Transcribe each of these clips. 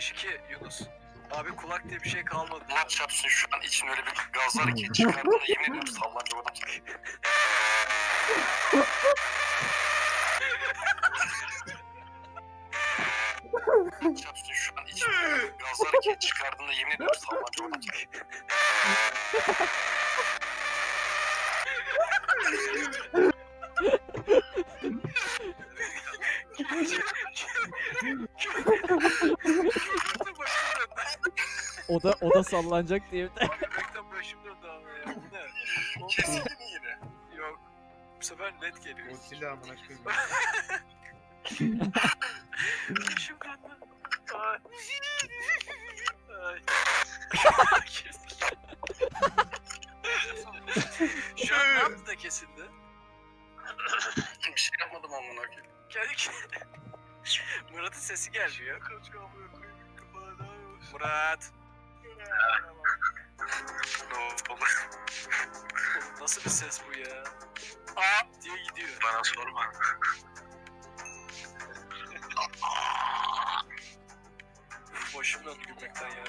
5-2 Yunus. Abi kulak diye bir şey kalmadı. Allah çarpsın şu an için öyle bir gaz var ki çıkardığında yemin ediyorum. Allah çarpsın şu an için öyle bir gaz var ki çıkardığında yemin ediyorum sallanacak adam. O da o da sallanacak diye. Gülmekten başım döndü abi ya. Bu ne? Oğlum, Kesildi mi yine? Yok. Bu sefer net geliyor. Godzilla amına koyayım. Başım. Ay. Ay. Şu an ne yaptı da kesildi? Bir şey yapmadım amına koyayım. Kendi Murat'ın sesi gelmiyor. Murat. Ne olur Nasıl bir ses bu ya? Aa diye gidiyor. bana sorma. Başım döndü gülmekten ya.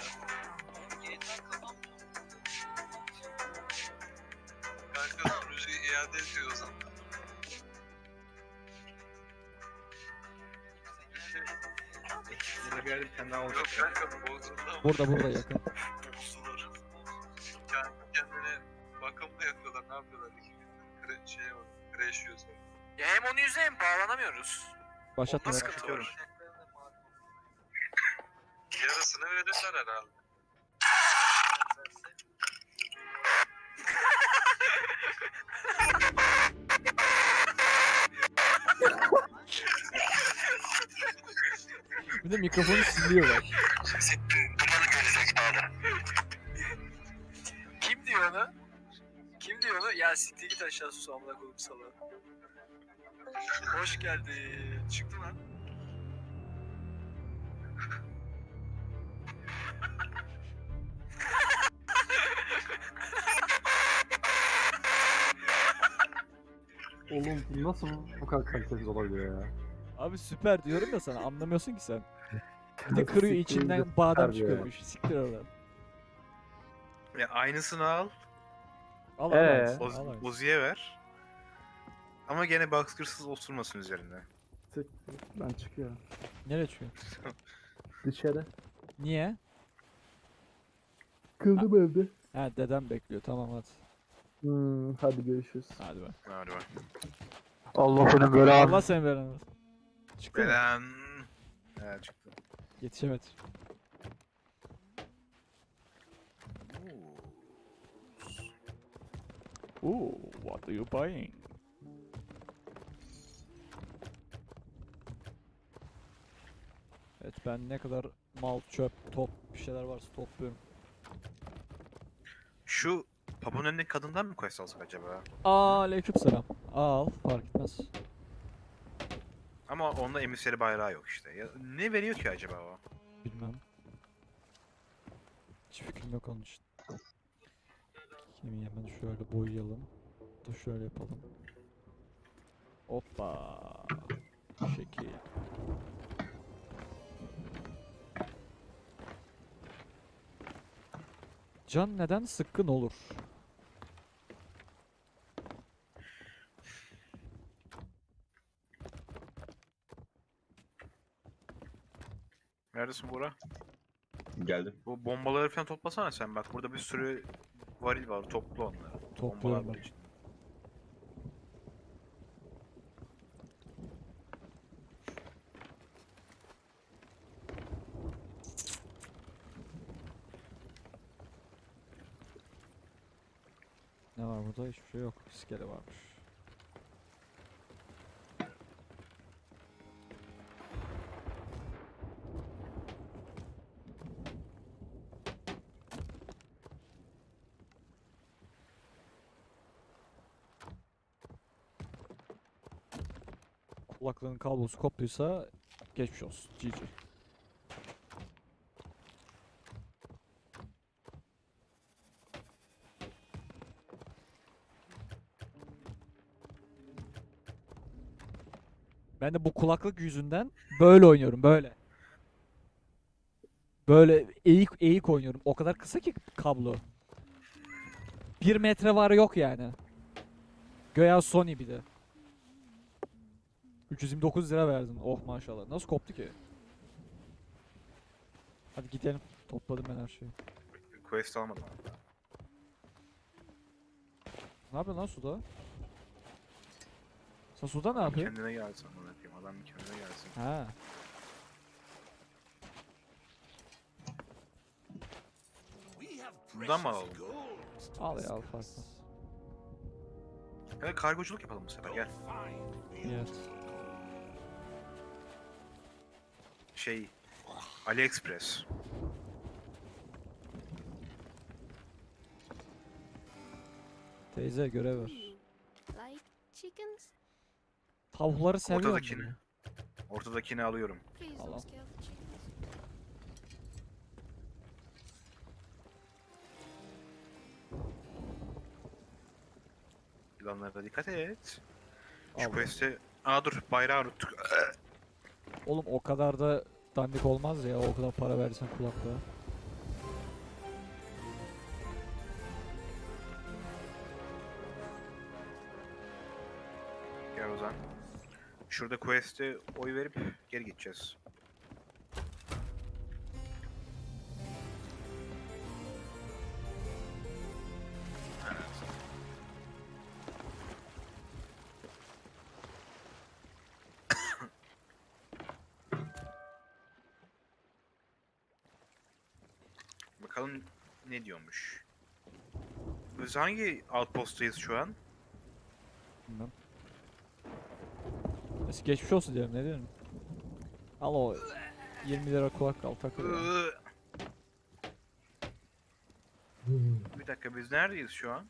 Kanka sunucuyu iade ediyor o zaman. Burada bir yerde bir tane daha Yok olacak. kanka bozuldu Burada burada yakın. Kre, şey var, crash yiyor sonra. Ya hem onun yüzüne hem bağlanamıyoruz. Başlat Onda sıkıntı var. Yarısını verirler herhalde. Bir de mikrofonu siliyor bak. Dumanı görecek hala. Kim diyor onu? Diyor onu? Ya siktir git aşağı sus amına koyayım sana. Hoş geldin. Çıktı lan. Oğlum bu nasıl bu kadar kalitesiz olabiliyor ya? Abi süper diyorum ya sana anlamıyorsun ki sen. Bir de kırıyor içinden badem çıkıyormuş. Siktir oradan. Ya aynısını al. Al Ee? al Oz, al. Ozi'ye ver. Ama gene baskırsız osurmasın üzerinde. Siktir, Ben çıkıyorum. Nereye çıkıyor? Dışarı. Niye? Kıldım evde. Ha dedem bekliyor tamam hadi. Hmm, hadi görüşürüz. Hadi bak. Hadi bak. Allah seni böyle Allah seni veren. Çıktı mı? Belen. Evet çıktı. Yetişemedi. Ooh, what are you buying? Evet ben ne kadar mal, çöp, top bir şeyler varsa topluyorum. Şu Papa'nın önündeki kadından mı quest alsak acaba? Aa, aleykümselam. Al, fark etmez. Ama onda emiseri bayrağı yok işte. Ya, ne veriyor ki acaba o? Bilmem. Hiç fikrim yok onun için. Kemiği hemen şöyle boyayalım. Da şöyle yapalım. Hoppa. Şekil. Can neden sıkkın olur? Neredesin Bora? Geldim. Bu bombaları falan toplasana sen bak. Burada bir sürü varil var. Topla onları. Topluyorum Bombalar var ben. Ne var burada? Hiçbir şey yok. İskele varmış. Kablosu koptuysa geçmiş olsun. GG. Ben de bu kulaklık yüzünden böyle oynuyorum böyle. Böyle eğik eğik oynuyorum. O kadar kısa ki kablo. Bir metre var yok yani. Göya Sony bir de. 329 lira verdim. Oh maşallah. Nasıl koptu ki? Hadi gidelim. Topladım ben her şeyi. Quest almadım. Ne yapıyorsun lan suda? Sen suda ne yapıyorsun? Kendine gelsin amına koyayım. Adam bir kendine gelsin. Ha. Bundan mı alalım? Al ya al farklı. Evet kargoculuk yapalım bu sefer gel. Evet. Şey AliExpress. Teyze görev ver. Like chickens? Tavukları seviyorum. Ortadakini. Ortadakini alıyorum. Please don't scare the chickens. Yılanlara dikkat et. Şu quest'e... Aa dur bayrağı unuttuk. Oğlum o kadar da dandik olmaz ya o kadar para verirsen kulaklığa. Gel Ozan. Şurada quest'e oy verip geri gideceğiz. Bakalım ne diyormuş. Biz hangi outpost'tayız şu an? Bilmem. Neyse geçmiş olsun diyelim ne diyorum. Al o 20 lira kulak al takıl ya. Bir dakika biz neredeyiz şu an?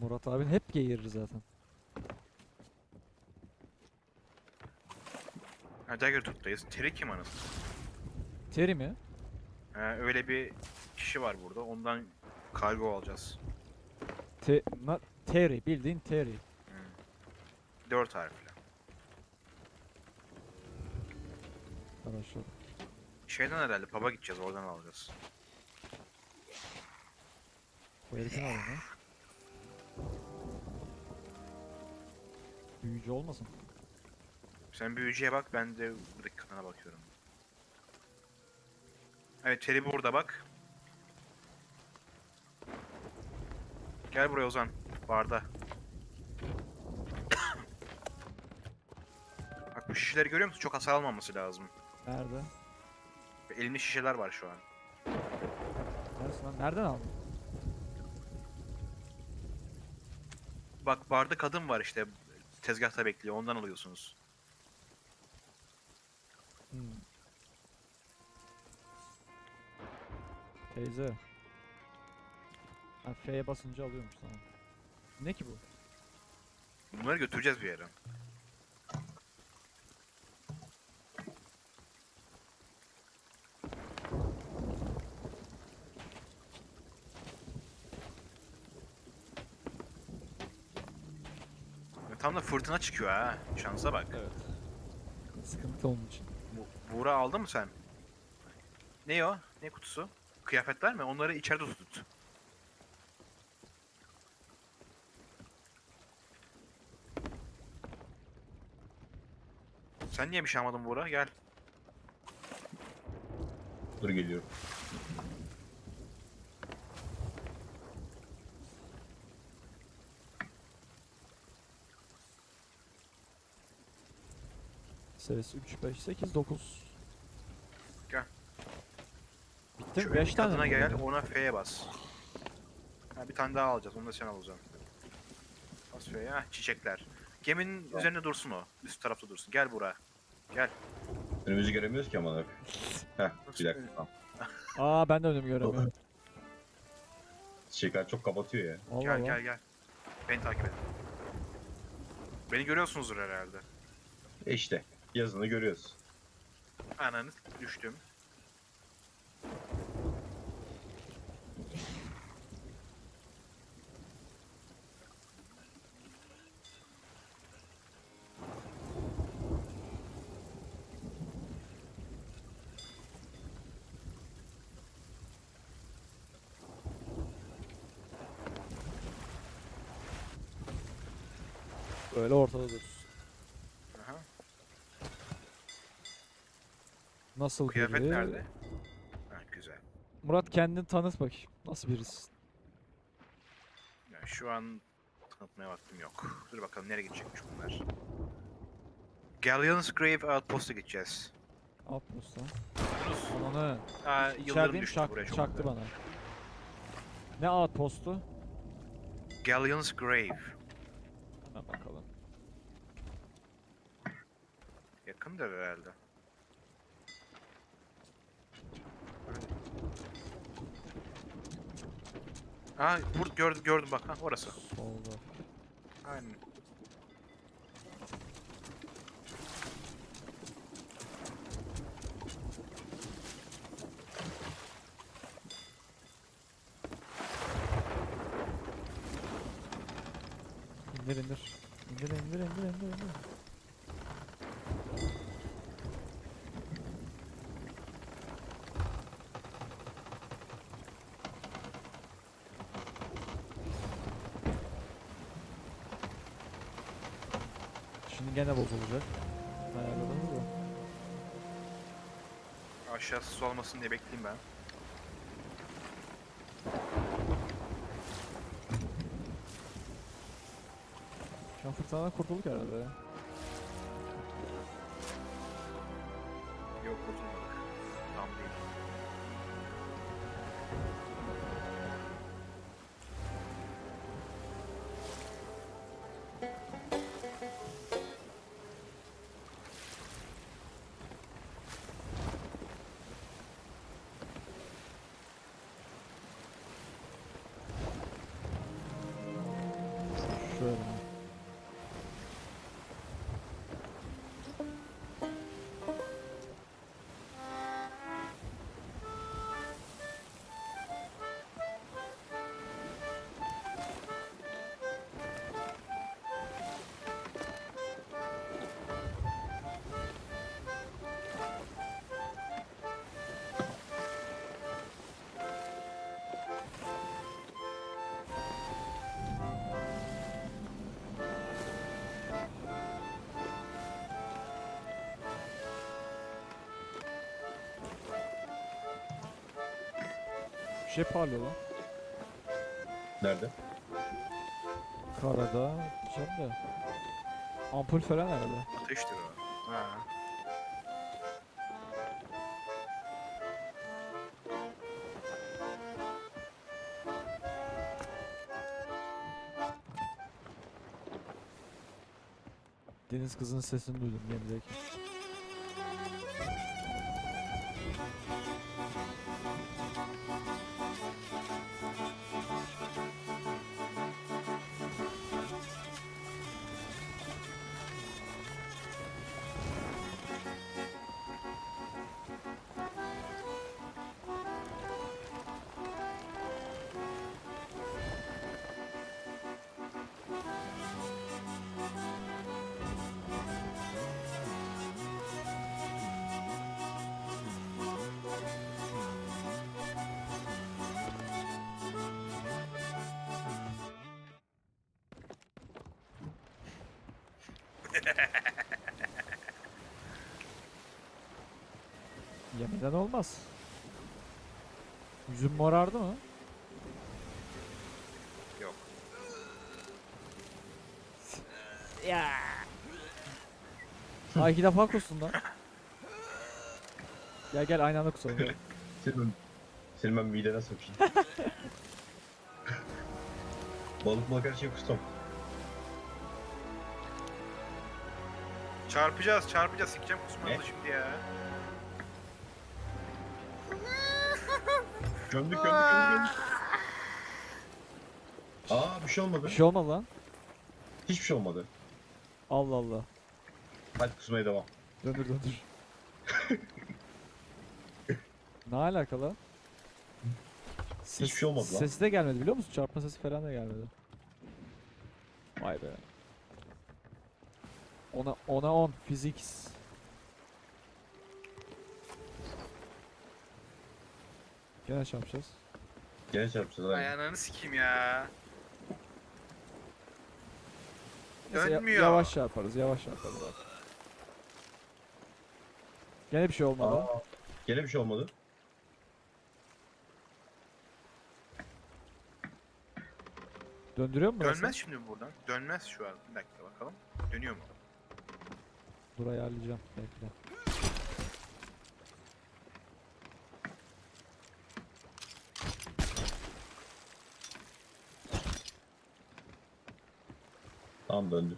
Murat abin hep geğirir zaten. Ha Daggertooth'tayız. Terry kim anasını? Terry mi? Ha, öyle bir kişi var burada. Ondan kargo alacağız. Te na- Terry bildiğin Terry. Dört harfli. Arkadaşlar. Şeyden herhalde pub'a gideceğiz. Oradan alacağız. Bu herifin adı ne? Büyücü olmasın? Sen büyücüye bak. Ben de buradaki kadına bakıyorum. Evet Terry burada bak. Gel buraya Ozan. Barda. Bak bu şişeleri görüyor musun? Çok hasar almaması lazım. Nerede? Elinde şişeler var şu an. Neresin lan? Nereden aldın? Bak barda kadın var işte. Tezgahta bekliyor. Ondan alıyorsunuz. Teyze. Ha, F'ye basınca alıyormuş tamam. Ne ki bu? Bunları götüreceğiz bir yere. Ya Tam da fırtına çıkıyor ha. Şansa bak. Evet. Sıkıntı onun için. Bu, Buğra aldın mı sen? Ne o? Ne kutusu? Kıyafetler mi? Onları içeride tut. Sen niye bir şey almadın Buğra? Gel. Dur geliyorum. Ses 3, 5, 8, 9. Gel. Bitti? Şu 5 tane kadına mi? gel, ona F'ye bas. Ha, bir tane daha alacağız, onu da sen alacaksın. Bas F'ye, ha çiçekler. Geminin üzerinde dursun o, üst tarafta dursun. Gel buraya. Gel. Önümüzü göremiyoruz ki ama. Heh bir dakika tamam. Aa ben de önümü göremiyorum. Çiçekler çok kapatıyor ya. Allah Gel gel gel. Beni takip edin. Beni görüyorsunuzdur herhalde. E işte yazını görüyoruz. Ananı düştüm. Böyle ortada dursun. Aha. Nasıl Kıyafet biri? nerede? Ha güzel. Murat kendini tanıt bakayım. Nasıl birisin? Yani şu an tanıtmaya vaktim yok. Dur bakalım nereye gidecekmiş bunlar. Galleon's Grave Outpost'a gideceğiz. Alt posta. Yunus. Ananı. Aa, yıldırım İçerideyim düştü çak, çok çaktı güzel. bana. Ne alt postu? Galleon's Grave. Hemen bakalım. Yakındır herhalde. Aa, bur gördüm gördüm bak ha orası. Solda. Aynen. İndir. İndir indir indir indir indir. Şimdi gene bozulacak. Ayarladınız mı? Aşağısı su olmasın diye bekleyeyim ben. Şu an fırtınadan kurtulduk herhalde. Yok bozulmadık. Bir şey parlıyor lan. Nerede? Karada. De. Ampul falan herhalde. Ateştir o. Ha. Deniz kızının sesini duydum gemideki. Yemeden olmaz. Yüzün morardı mı? Yok. Ya. Ha iki defa kusun lan. Gel gel aynı anda kusalım. gel. Senin, senin ben midene sokayım. Balık her şeyi kustum. Çarpacağız çarpacağız. Sikeceğim kusmanızı şimdi ya. Gömdük gömdük gömdük gömdük. Aa bir şey olmadı. Bir şey olmadı lan. Hiçbir şey olmadı. Allah Allah. Hadi kusmaya devam. Döndür döndür. ne alakalı? Ses, Hiçbir şey olmadı lan. Sesi de gelmedi biliyor musun? Çarpma sesi falan da gelmedi. Vay be. Ona ona 10 physics. Gene şey yapacağız. Gene çarpacağız abi. ananı sikeyim ya. Neyse, ya- Dönmüyor. yavaş çarparız, yavaş çarparız abi. Gene bir şey olmadı. Aa, gene bir şey olmadı. Döndürüyor mu burası? Dönmez şimdi buradan. Dönmez şu an. Bir dakika bakalım. Dönüyor mu? Dur ayarlayacağım. Bekle. Tamam döndü.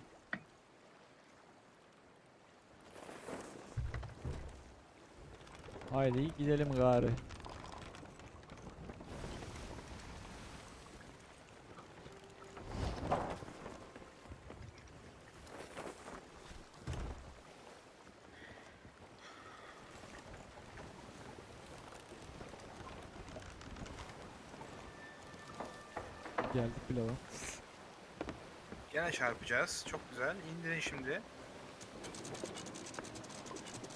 Haydi gidelim gari. Geldik bile lan. Gene çarpacağız. Çok güzel. İndirin şimdi.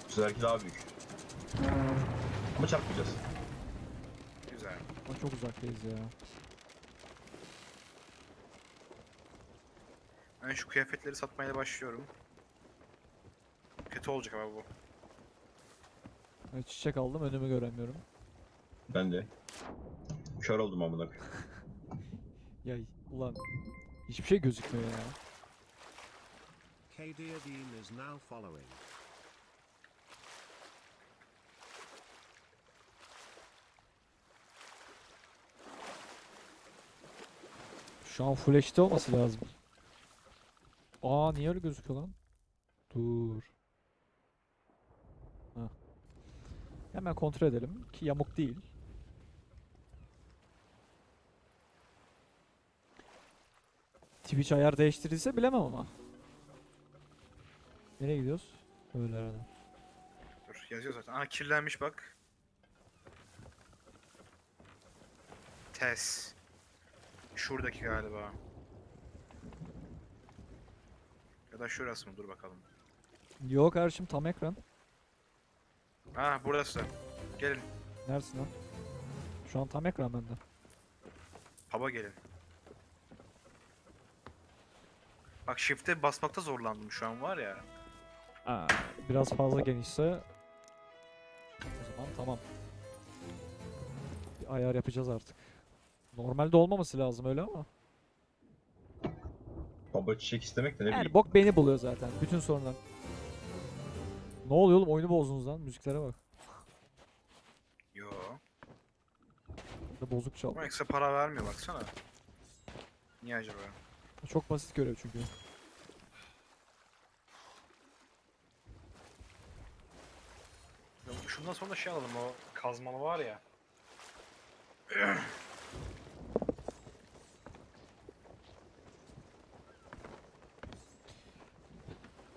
Bu seferki daha büyük. Ama çarpmayacağız. Güzel. Ama çok uzaktayız ya. Ben şu kıyafetleri satmaya başlıyorum. Kötü olacak ama bu. Evet, çiçek aldım önümü göremiyorum. Ben de. Kör oldum amına koyayım. Ya ulan hiçbir şey gözükmüyor ya. KDADine is now following. Şu an Full HD olması lazım. Aa niye öyle gözüküyor lan? Dur. Hah. Hemen kontrol edelim ki yamuk değil. Twitch ayar değiştirilse bilemem ama. Nereye gidiyoruz? Öyle herhalde. Dur yazıyor zaten. Aa kirlenmiş bak. Tes. Şuradaki galiba. Ya da şurası mı? Dur bakalım. Yok kardeşim tam ekran. Ha burası. Gelin. Neresin lan? Şu an tam ekran bende. Hava gelin. Bak shift'e basmakta zorlandım şu an var ya. Aa, biraz fazla genişse o zaman tamam. Bir ayar yapacağız artık. Normalde olmaması lazım öyle ama. Baba çiçek istemek de ne Yani bileyim. bok beni buluyor zaten. Bütün sorunlar. Ne oluyor oğlum? Oyunu bozdunuz lan. Müziklere bak. Yo. Da bozuk Ama çaldı. ekstra para vermiyor baksana. Niye acaba? Çok basit görev çünkü. Şundan sonra şey alalım o kazmalı var ya.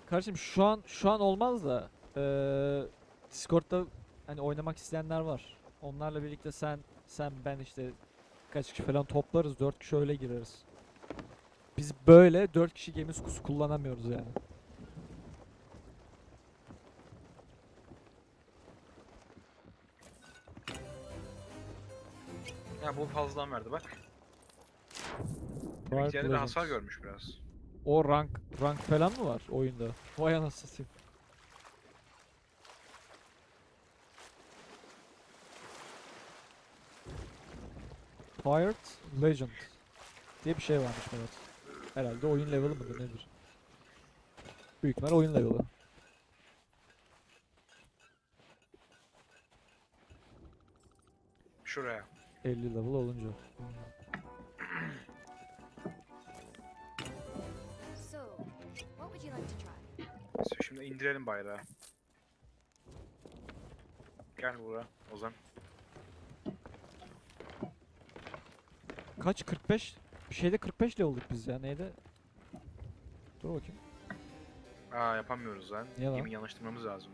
Kardeşim şu an şu an olmaz da eee Discord'da hani oynamak isteyenler var. Onlarla birlikte sen sen ben işte kaç kişi falan toplarız. 4 kişi öyle gireriz. Biz böyle 4 kişi gemi skusu kullanamıyoruz yani. Ya bu fazladan verdi bak. Bir yerde de hasar görmüş biraz. O rank rank falan mı var oyunda? Vay anasını satayım. Fired Legend diye bir şey varmış evet. Herhalde oyun level'ı mıdır nedir? Büyük ihtimal oyun level'ı. Şuraya. 50 level olunca. Neyse, Şimdi indirelim bayrağı. Gel buraya Ozan. Kaç 45? Bir şeyde 45 level'dık biz ya neydi? Dur bakayım. Aa yapamıyoruz lan. Niye lan? Gemi yanaştırmamız lazım.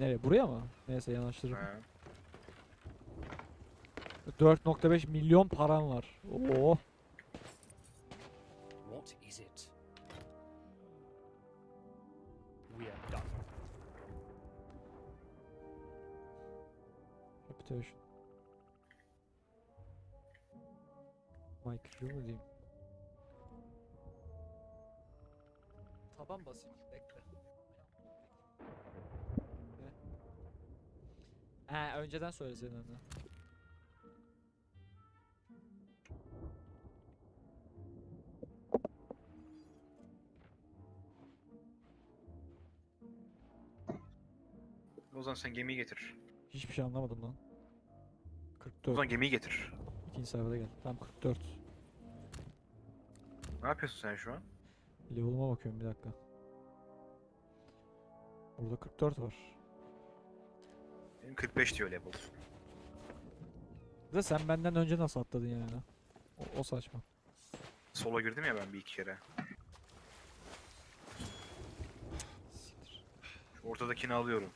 Nereye? Buraya mı? Neyse yanaştırırım. Ha. 4.5 milyon param var. Oo. What is it? We are done. Reputation. Mu diyeyim? Taban basayım bekle. He önceden söyleseydin onu. Ozan sen gemiyi getir. Hiçbir şey anlamadım lan. 44. Ozan gemiyi getir. İkinci sayfada gel. Tam 44. Ne yapıyorsun sen şu an? Level'ıma bakıyorum bir dakika. Burada 44 var. Benim 45 diyor level. De sen benden önce nasıl atladın yani? O, o saçma. Solo girdim ya ben bir iki kere. Siktir. Şu ortadakini alıyorum.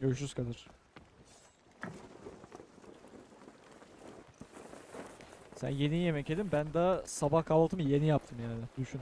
Görüşürüz Kadir. Sen yeni yemek yedin ben daha sabah kahvaltımı yeni yaptım yani düşün.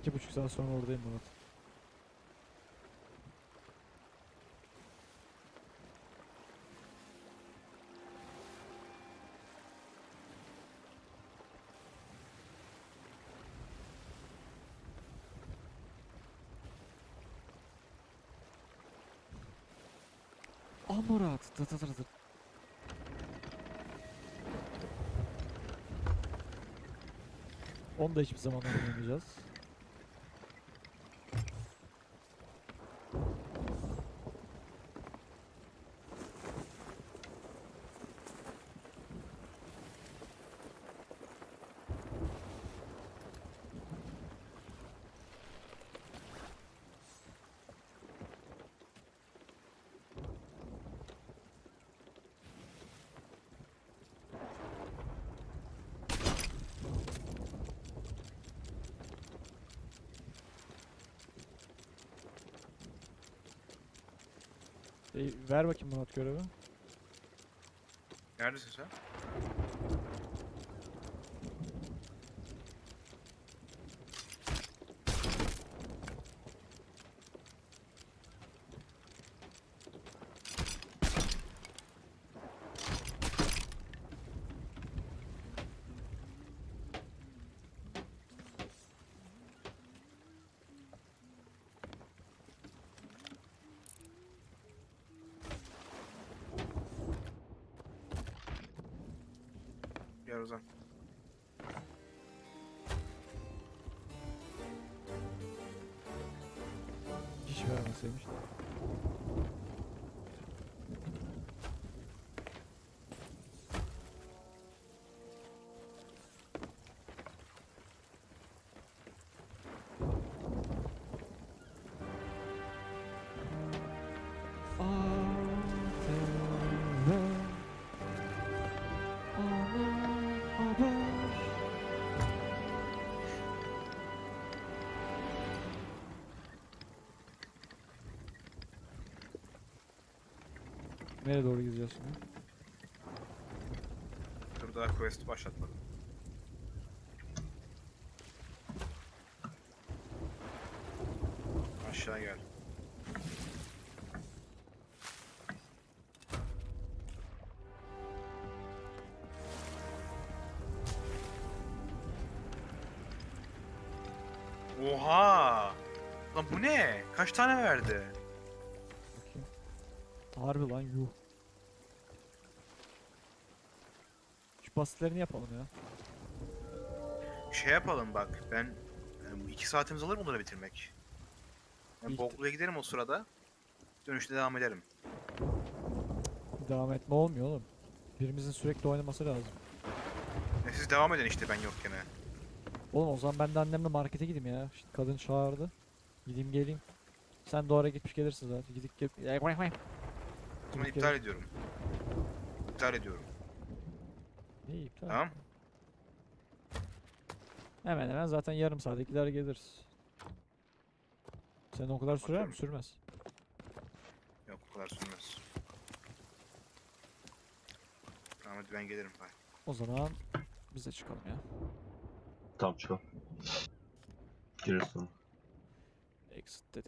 İki buçuk saat sonra oradayım Murat. Ah Murat. Tı tı tı tı. Onu da hiçbir zaman oynamayacağız. E, ver bakayım Murat görevi. Neredesin sen? Gel Ozan. Hiç vermeseymiş. Nereye doğru gidiyorsun? Dur daha quest'i başlatmadım. Aşağı gel. Oha! Lan bu ne? Kaç tane verdi? Harbi lan yuh. Şu basitlerini yapalım ya. Şey yapalım bak ben e, iki saatimiz alır bunları bitirmek? Ben İlk- Boklu'ya giderim o sırada. Dönüşte devam ederim. Devam etme olmuyor oğlum. Birimizin sürekli oynaması lazım. E siz devam edin işte ben yokken. he. Oğlum o zaman ben de annemle markete gideyim ya. İşte kadın çağırdı. Gideyim geleyim. Sen de oraya gitmiş gelirsin zaten. Gidip gel. Gidip iptal ediyorum. İptal ediyorum. İyi iptal. Tamam. Hemen hemen zaten yarım saate gider geliriz. Senin o kadar sürer mi? Sürmez. Yok o kadar sürmez. Tamam hadi ben gelirim. Bye. O zaman biz de çıkalım ya. Tamam çıkalım. Sonra. Exit dedi.